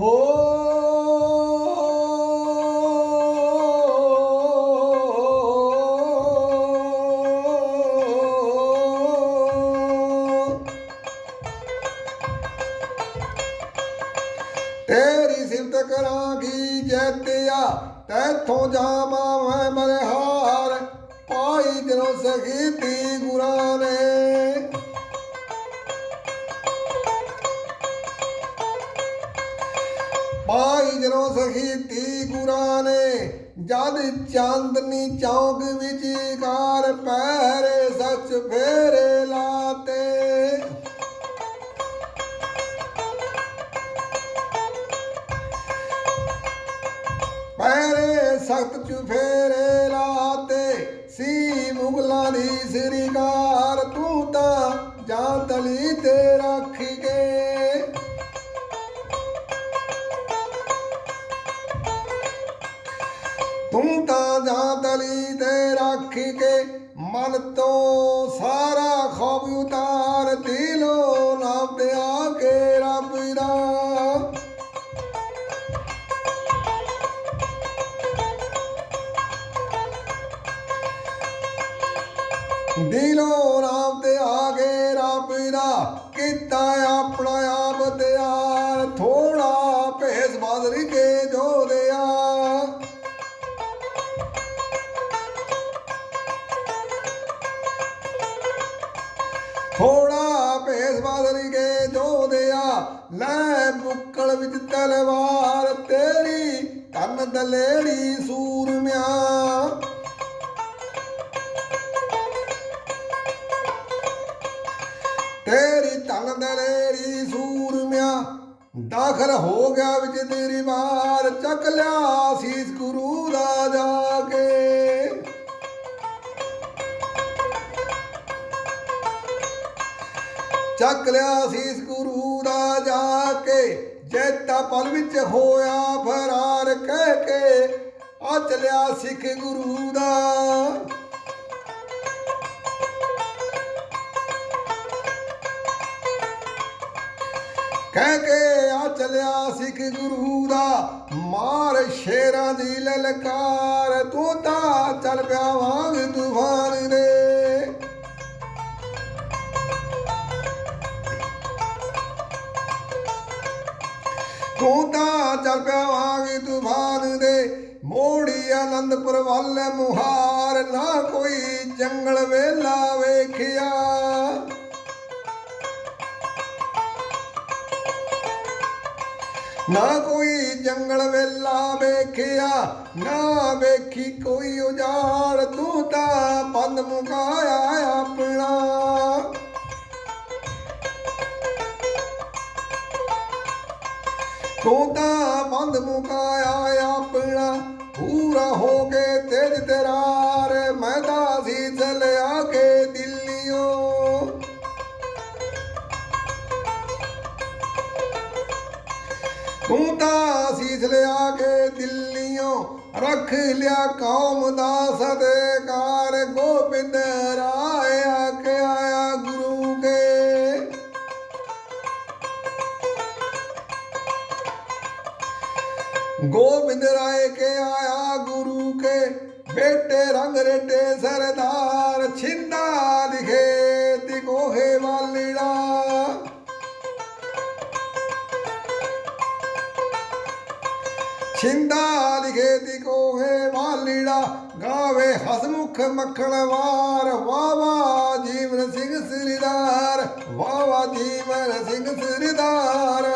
ਹੋ ਤੇਰੀ ਸਿਫਤ ਕਰਾਂਗੀ ਜੈਤਿਆ ਤੈਥੋਂ ਜਾਵਾਂ ਮੈਂ ਮਰਹਾਰ ਪਾਈ ਦਿਨੋਂ ਸਖੀਤੀ ਗੁਰਾਂ ਨੇ। ਸਖੀਤੀ ਗੁਰਾਂ ਨੇ, ਜਦ ਚਾਂਦਨੀ ਚੌਂਕ ਵਿੱਚ ਕਾਰ ਪੈਰੇ ਸੱਚ ਫੇਰੇ ਲਾਤੇ। ਪੈਰੇ ਸਖਤ ਚੁਫੇਰੇ ਤਲੀ ਤੇ ਰੱਖ ਕੇ ਮਨ ਤੋਂ ਸਾਰਾ ਖੌਫ ਉਤਾਰ ਦਿਲੋਂ ਨਾਮ ਕੇ ਰੱਬ ਦਾ। ਦਿਲੋਂ ਰਾਮ ਤੇ ਆ ਗਏ ਰੱਬ ਦਾ ਕੀਤਾ ਆਪਣਾ ਭੇਸ ਬਦਲ ਕੇ ਲੈ ਬੁੱਕਲ ਵਿੱਚ ਤਲਵਾਰ ਤੇਰੀ, ਤਨ ਦਲੇੜੀ ਸੂਰਮਿਆ ਤੇਰੀ ਤਨ ਦਲੇਰੀ ਸੂਰਮਿਆ ਦਾਖਲ ਹੋ ਗਿਆ ਵਿੱਚ ਤੇਰੀ ਮਾਰ, ਚੱਕ ਲਿਆ ਸੀਸ ਗੁਰੂ ਦਾ ਜਾ ਕੇ। ਚੱਕ ਲਿਆ ਸੀਸ ਗੁਰੂ ਦਾ ਜਾ ਕੇ, ਜੈਤਾ ਪਲ ਵਿੱਚ ਹੋਇਆ ਫਰਾਰ ਕਹਿ ਕੇ ਆ ਚਲਿਆ ਸਿੱਖ ਗੁਰੂ ਦਾ। ਕਹਿ ਕੇ ਆ ਚਲਿਆ ਸਿੱਖ ਗੁਰੂ ਦਾ, ਮਾਰ ਸ਼ੇਰਾਂ ਦੀ ਲਲਕਾਰ ਤੂੰ ਤਾਂ ਚੱਲ ਪਿਆ ਵਾਂਗ ਤੂੰ ਤੂੰ ਤਾਂ ਚੱਲ ਪਿਆ ਵਾਂਗ ਤੂਫਾਨ ਦੇ। ਮੋੜੀ ਆਨੰਦਪੁਰ ਵੱਲ ਮੁਹਾਰ ਨਾ ਕੋਈ ਜੰਗਲ ਵੇਲਾ ਵੇਖਿਆ। ਨਾ ਕੋਈ ਜੰਗਲ ਵੇਲਾ ਵੇਖਿਆ, ਨਾ ਵੇਖੀ ਕੋਈ ਉਜਾੜ। ਤੂੰ ਤਾਂ ਬੰਦ ਮੁਕਾਇਆ ਆਪਣਾ ਤੂੰ ਤਾਂ ਬੰਦ ਮੁਕਾਇਆ ਆਪਣਾ, ਪੂਰਾ ਹੋ ਕੇ ਤੇਜ ਤੇਰਾਰ, ਮੈਂ ਤਾਂ ਸੀ ਚਲਿਆ ਕੇ ਦਿੱਲੀੋਂ ਤੂੰ ਤਾਂ ਸੀਸ ਲਿਆ ਕੇ ਦਿੱਲੀਓ, ਰੱਖ ਲਿਆ ਕੌਮ ਦਾ ਸਤਿਕਾਰ, ਗੋਬਿੰਦ ਰਾਏ ਗੋਬਿੰਦ ਰਾਏ ਕੇ ਆਇਆ ਗੁਰੂ ਕੇ। ਬੇਟੇ ਰੰਗ ਰੇਟੇ ਸਰਦਾਰ ਛਿੰਦਾ ਲਿਖੇ ਤਿਕੋਹੇ ਵਾਲਿੜਾ ਛਿੰਦਾ ਲਿਖੇ ਤੀ ਕੋਹੇ ਵਾਲੀੜਾ ਗਾਵੇ ਹਸਮੁਖ ਮੱਖਣਵਾਰ ਵਾਵਾ ਜੀਵਨ ਸਿੰਘ ਸ੍ਰੀਦਾਰ। ਵਾਵਾ ਜੀਵਨ ਸਿੰਘ ਸ੍ਰੀਦਾਰ।